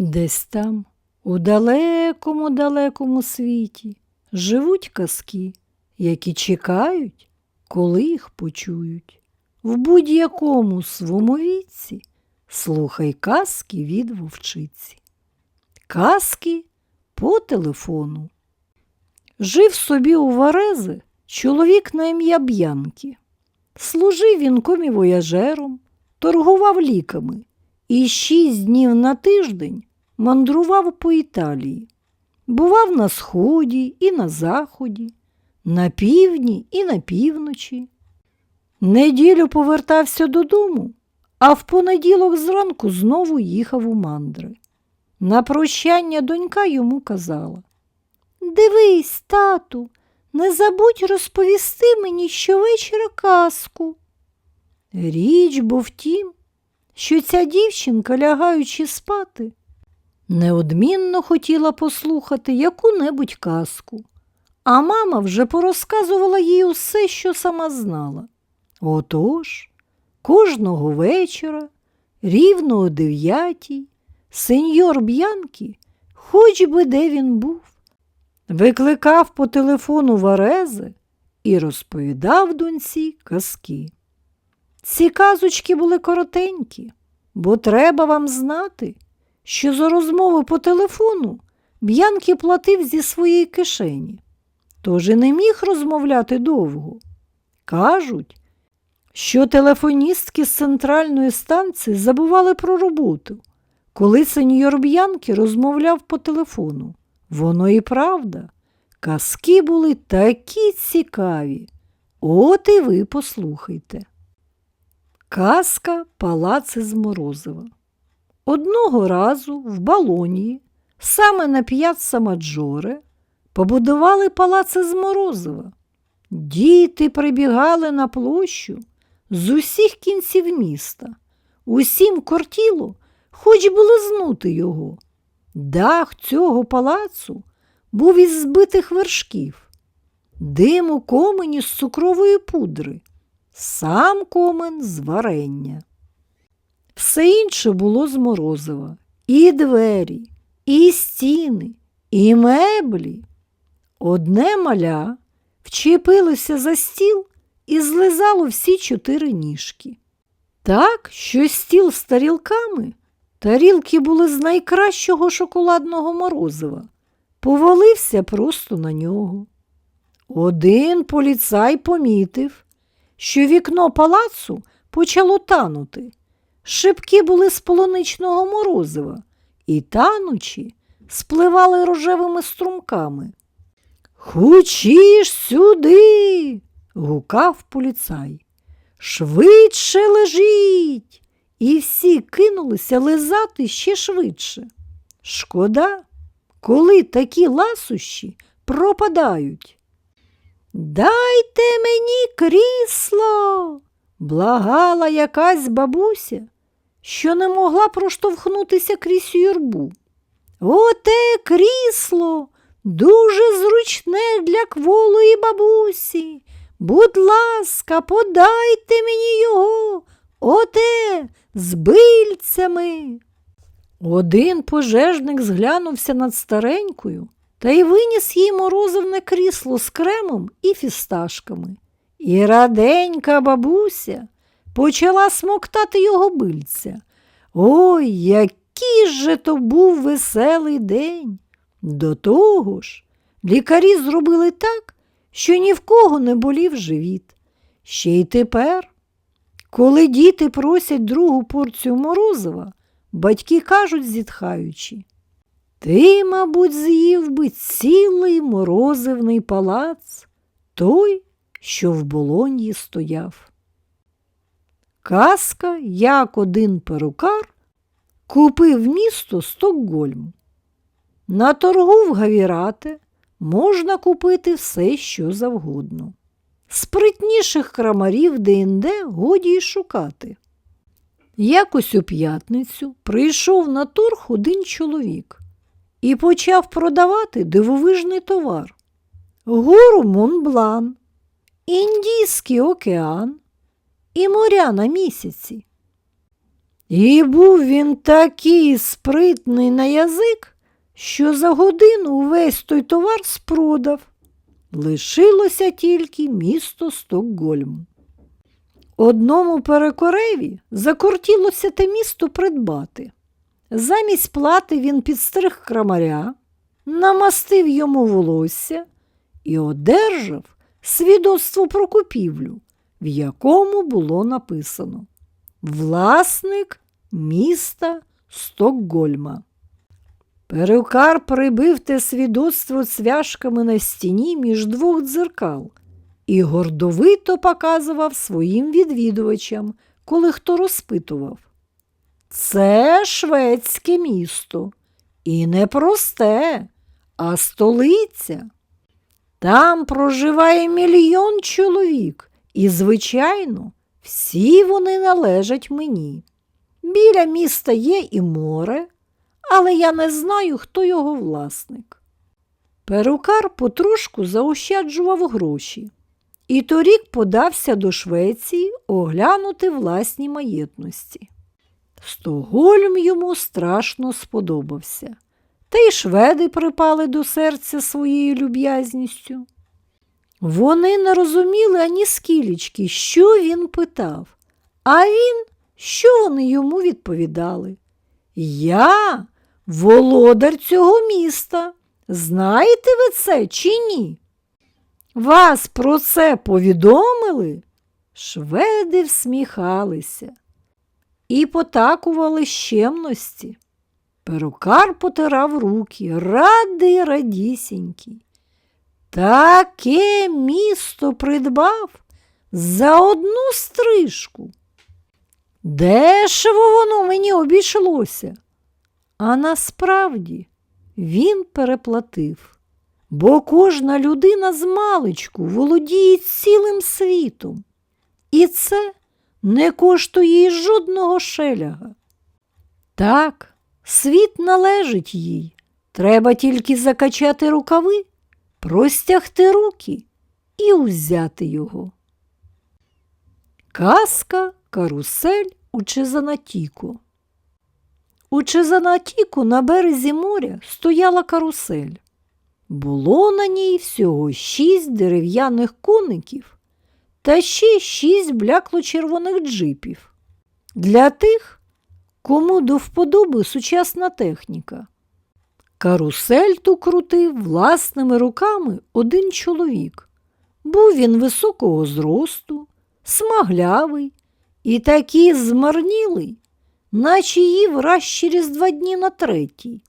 Десь там, у далекому далекому світі, живуть казки, які чекають, коли їх почують. В будь-якому своєму віці слухай казки від вовчиці. Казки по телефону. Жив собі у Варези чоловік на ім'я Б'янки. Служив він комівояжером, торгував ліками і шість днів на тиждень мандрував по Італії. Бував на сході і на заході, на півдні і на півночі. Неділю повертався додому, а в понеділок зранку знову їхав у мандри. На прощання донька йому казала Дивись, тату, не забудь розповісти мені щовечора казку. Річ бо в тім, що ця дівчинка, лягаючи спати, неодмінно хотіла послухати яку-небудь казку, а мама вже порозказувала їй усе, що сама знала. Отож, кожного вечора, рівно о дев'ятій, сеньор Б'янкі, хоч би де він був, викликав по телефону Варези і розповідав доньці казки. Ці казочки були коротенькі, бо треба вам знати, що за розмови по телефону Б'янкі платив зі своєї кишені, тож і не міг розмовляти довго. Кажуть, що телефоністки з центральної станції забували про роботу, коли сеньор Б'янкі розмовляв по телефону. Воно і правда. Казки були такі цікаві. От і ви послухайте. Казка Палац із Морозива. Одного разу в Балонії, саме на п'ятса Маджоре, побудували палац із Морозива. Діти прибігали на площу з усіх кінців міста. Усім кортіло, хоч би лизнути його. Дах цього палацу був із збитих вершків, дим у комені з цукрової пудри, сам комен з варення. Все інше було з морозива, і двері, і стіни, і меблі. Одне маля вчепилося за стіл і злизало всі чотири ніжки. Так, що стіл з тарілками, тарілки були з найкращого шоколадного морозива, повалився просто на нього. Один поліцай помітив, що вікно палацу почало танути. Шибки були з полуничного морозива і танучі спливали рожевими струмками. Хочеш сюди, гукав поліцай. Швидше лежіть. І всі кинулися лизати ще швидше. Шкода, коли такі ласощі пропадають. Дайте мені крісло, благала якась бабуся, що не могла проштовхнутися крізь юрбу. Оте крісло дуже зручне для кволої бабусі. Будь ласка, подайте мені його, оте з бильцями. Один пожежник зглянувся над старенькою та й виніс їй морозивне крісло з кремом і фісташками. І раденька бабуся почала смоктати його бильця. Ой, який же то був веселий день. До того ж, лікарі зробили так, що ні в кого не болів живіт. Ще й тепер, коли діти просять другу порцію морозива, батьки кажуть, зітхаючи, ти, мабуть, з'їв би цілий морозивний палац, той, що в болоньї стояв. Казка, як один перукар, купив місто Стокгольм. На торгу в Гавірате можна купити все, що завгодно. Спритніших крамарів де-інде годі й шукати. Якось у п'ятницю прийшов на торг один чоловік і почав продавати дивовижний товар. Гору Монблан, Індійський океан і моря на місяці. І був він такий спритний на язик, що за годину увесь той товар спродав. Лишилося тільки місто Стокгольм. Одному перекореві закортілося те місто придбати. Замість плати він підстриг крамаря, намастив йому волосся і одержав свідоцтво про купівлю, в якому було написано Власник міста Стокгольма. Перукар прибив те свідоцтво цвяшками на стіні між двох дзеркал і гордовито показував своїм відвідувачам, коли хто розпитував. Це шведське місто, і не просте, а столиця. Там проживає мільйон чоловік, і, звичайно, всі вони належать мені. Біля міста є і море, але я не знаю, хто його власник. Перукар потрошку заощаджував гроші, і торік подався до Швеції оглянути власні маєтності. Стогольм йому страшно сподобався, та й шведи припали до серця своєю люб'язністю. Вони не розуміли ані скілічки, що він питав, а він, що вони йому відповідали. Я володар цього міста. Знаєте ви це чи ні? Вас про це повідомили? Шведи всміхалися і потакували щемності. Перукар потирав руки, радий радісінький. Таке місто придбав за одну стрижку. Дешево воно мені обійшлося. А насправді він переплатив, бо кожна людина з маличку володіє цілим світом. І це не коштує й жодного шеляга. Так, світ належить їй. Треба тільки закачати рукави, простягти руки і узяти його. Казка Карусель у Чезанатіку. У Чезанатіку на березі моря стояла карусель. Було на ній всього шість дерев'яних коників та ще шість блякло-червоних джипів. Для тих, кому до вподоби сучасна техніка. Карусель ту крутив власними руками один чоловік. Був він високого зросту, смаглявий і такий змарнілий, наче їв раз через два дні на третій.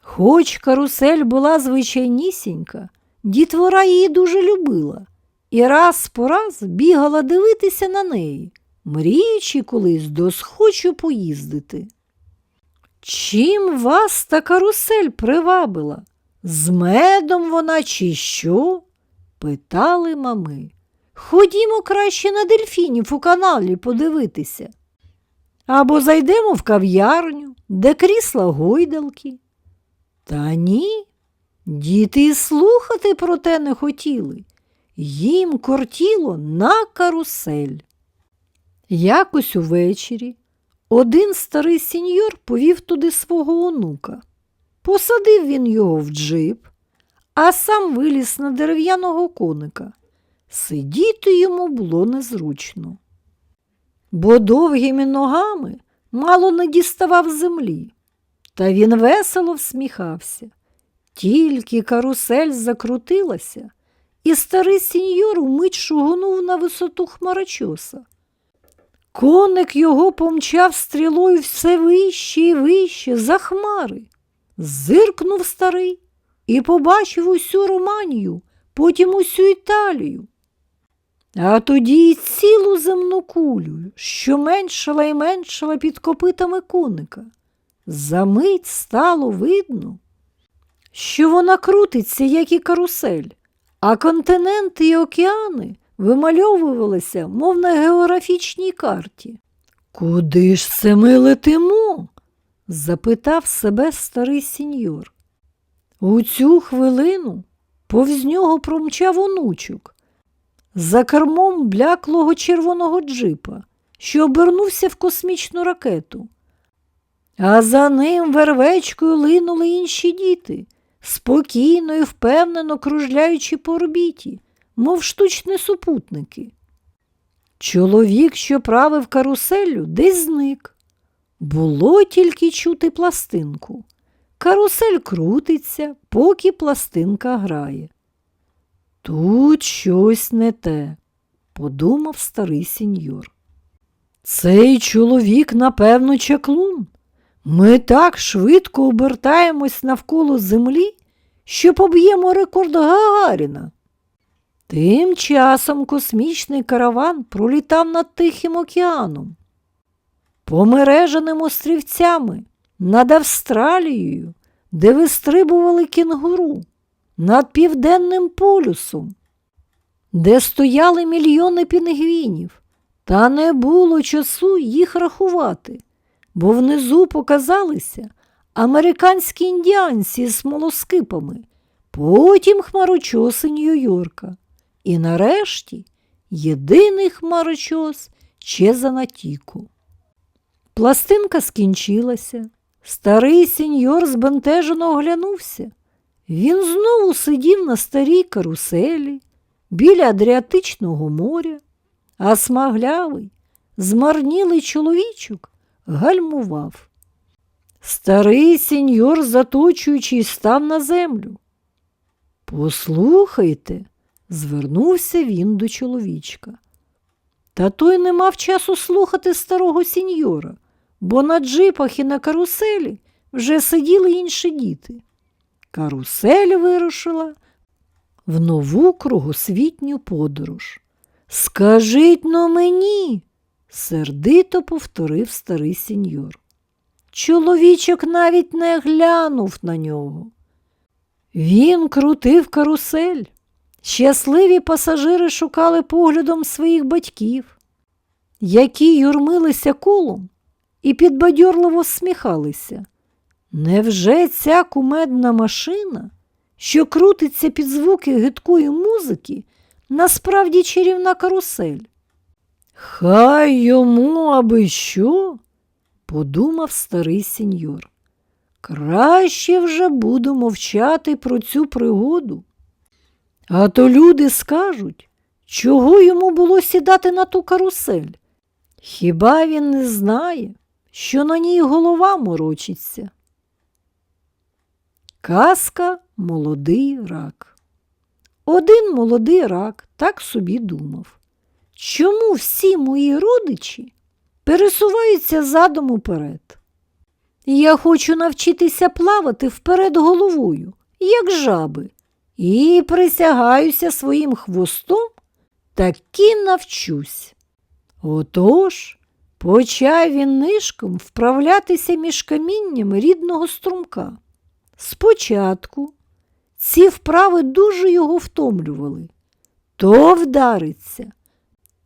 Хоч карусель була звичайнісінька, дітвора її дуже любила і раз по раз бігала дивитися на неї, мріючи колись досхочу поїздити. Чим вас та карусель привабила? З медом вона чи що? питали мами. Ходімо краще на дельфінів у каналі подивитися. Або зайдемо в кав'ярню, де крісла гойдалки. Та ні, діти й слухати про те не хотіли. Їм кортіло на карусель. Якось увечері один старий сіньор повів туди свого онука. Посадив він його в джип, а сам виліз на дерев'яного коника. Сидіти йому було незручно, бо довгими ногами мало не діставав землі, та він весело всміхався. Тільки карусель закрутилася, і старий сіньор умить шугонув на висоту хмарочоса. Коник його помчав стрілою все вище і вище за хмари. Зиркнув старий і побачив усю Романію, потім усю Італію. А тоді й цілу земну кулю, що меншала й меншала під копитами коника. Замить стало видно, що вона крутиться, як і карусель, а континенти і океани вимальовувалися, мов на географічній карті. Куди ж це ми летимо? запитав себе старий сіньор. У цю хвилину повз нього промчав онучок за кермом бляклого червоного джипа, що обернувся в космічну ракету. А за ним вервечкою линули інші діти, спокійно і впевнено кружляючи по орбіті, мов штучні супутники. Чоловік, що правив каруселю, десь зник. Було тільки чути пластинку. Карусель крутиться, поки пластинка грає. Тут щось не те, подумав старий сіньор. Цей чоловік, напевно, чаклун. Ми так швидко обертаємось навколо землі, що поб'ємо рекорд Гагаріна. Тим часом космічний караван пролітав над Тихим океаном, помереженим острівцями над Австралією, де вистрибували кінгуру, над Південним полюсом, де стояли мільйони пінгвінів, та не було часу їх рахувати, бо внизу показалися американські індіанці з смолоскипами, потім хмарочоси Нью-Йорка. І нарешті єдиний хмарочос Чезанатіку. Пластинка скінчилася. Старий сеньор збентежено оглянувся. Він знову сидів на старій каруселі біля Адріатичного моря, а смаглявий, змарнілий чоловічок гальмував. Старий сеньор, заточуючись, став на землю. Послухайте, звернувся він до чоловічка. Та той не мав часу слухати старого сіньора, бо на джипах і на каруселі вже сиділи інші діти. Карусель вирушила в нову кругосвітню подорож. Скажіть но мені, сердито повторив старий сіньор. Чоловічок навіть не глянув на нього. Він крутив карусель. Щасливі пасажири шукали поглядом своїх батьків, які юрмилися колом і підбадьорливо сміхалися. Невже ця кумедна машина, що крутиться під звуки гидкої музики, насправді чарівна карусель? Хай йому аби що, подумав старий сеньор. Краще вже буду мовчати про цю пригоду. А то люди скажуть, чого йому було сідати на ту карусель? Хіба він не знає, що на ній голова морочиться? Казка молодий рак. Один молодий рак так собі думав. Чому всі мої родичі пересуваються задом уперед? Я хочу навчитися плавати вперед головою, як жаби, і присягаюся своїм хвостом, таки навчусь. Отож почав він нишком вправлятися між каміннями рідного струмка. Спочатку ці вправи дуже його втомлювали. То вдариться,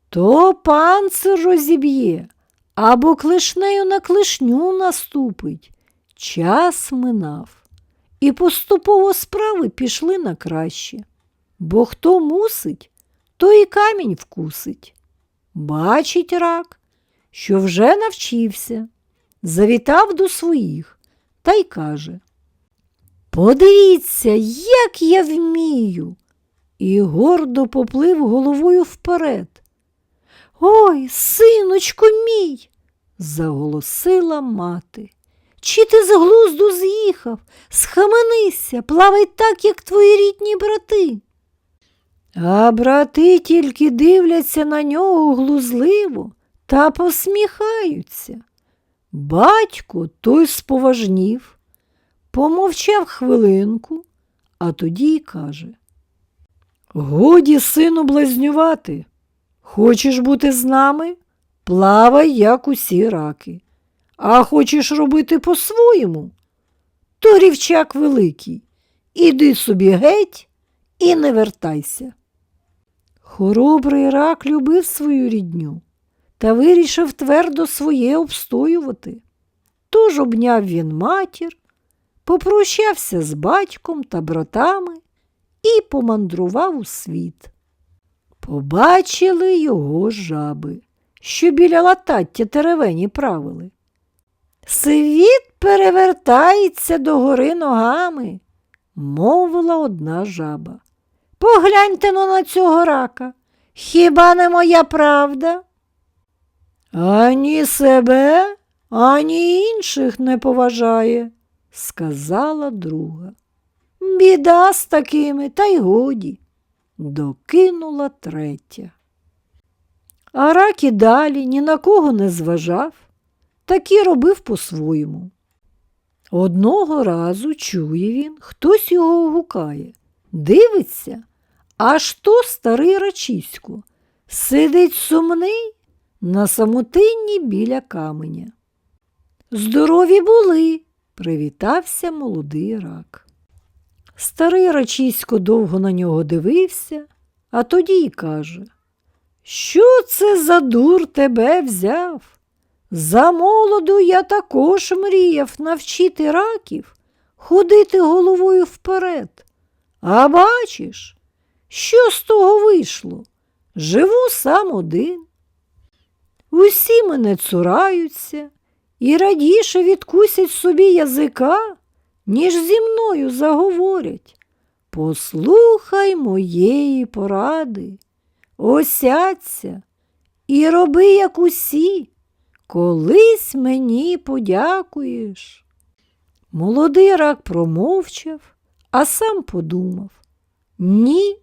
то панцир розіб'є, або клишнею на клишню наступить. Час минав, і поступово справи пішли на краще. Бо хто мусить, то і камінь вкусить. Бачить рак, що вже навчився, завітав до своїх та й каже Подивіться, як я вмію. І гордо поплив головою вперед. Ой, синочку мій, заголосила мати. Чи ти з глузду з'їхав? Схаменися, плавай так, як твої рідні брати. А брати тільки дивляться на нього глузливо та посміхаються. Батько той споважнів, помовчав хвилинку, а тоді й каже Годі, сину, блазнювати. Хочеш бути з нами? Плавай, як усі раки. А хочеш робити по-своєму? То рівчак великий. Іди собі геть і не вертайся. Хоробрий рак любив свою рідню та вирішив твердо своє обстоювати. Тож обняв він матір, попрощався з батьком та братами і помандрував у світ. Побачили його жаби, що біля латаття теревені правили. Світ перевертається догори ногами, мовила одна жаба. Погляньте но на цього рака. Хіба не моя правда? Ані себе, ані інших не поважає, сказала друга. Біда з такими, та й годі, докинула третя. А рак і далі ні на кого не зважав, так і робив по-своєму. Одного разу чує він, хтось його гукає, дивиться, аж то старий рачисько сидить сумний на самотинні біля каменя. Здорові були, привітався молодий рак. Старий рачисько довго на нього дивився, а тоді й каже, що це за дур тебе взяв? За молоду я також мріяв навчити раків ходити головою вперед. А бачиш, що з того вийшло? Живу сам один. Усі мене цураються і радіше відкусять собі язика, ніж зі мною заговорять. Послухай моєї поради, осядься і роби, як усі, колись мені подякуєш. Молодий рак промовчав, а сам подумав ні,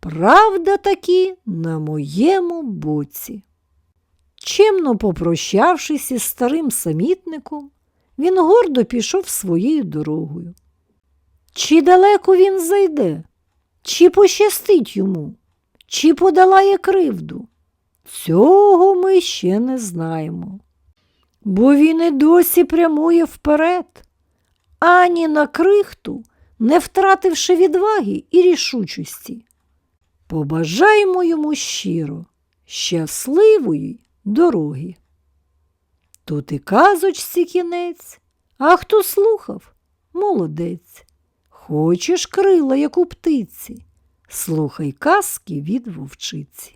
правда таки на моєму боці. Чемно попрощавшись із старим самітником, він гордо пішов своєю дорогою. Чи далеко він зайде, чи пощастить йому, чи подолає кривду? Цього ми ще не знаємо. Бо він і досі прямує вперед, ані на крихту, не втративши відваги і рішучості. Побажаймо йому щиро, щасливої дороги. Тут і казочці кінець, а хто слухав, молодець. Хочеш крила, як у птиці, слухай казки від вовчиці.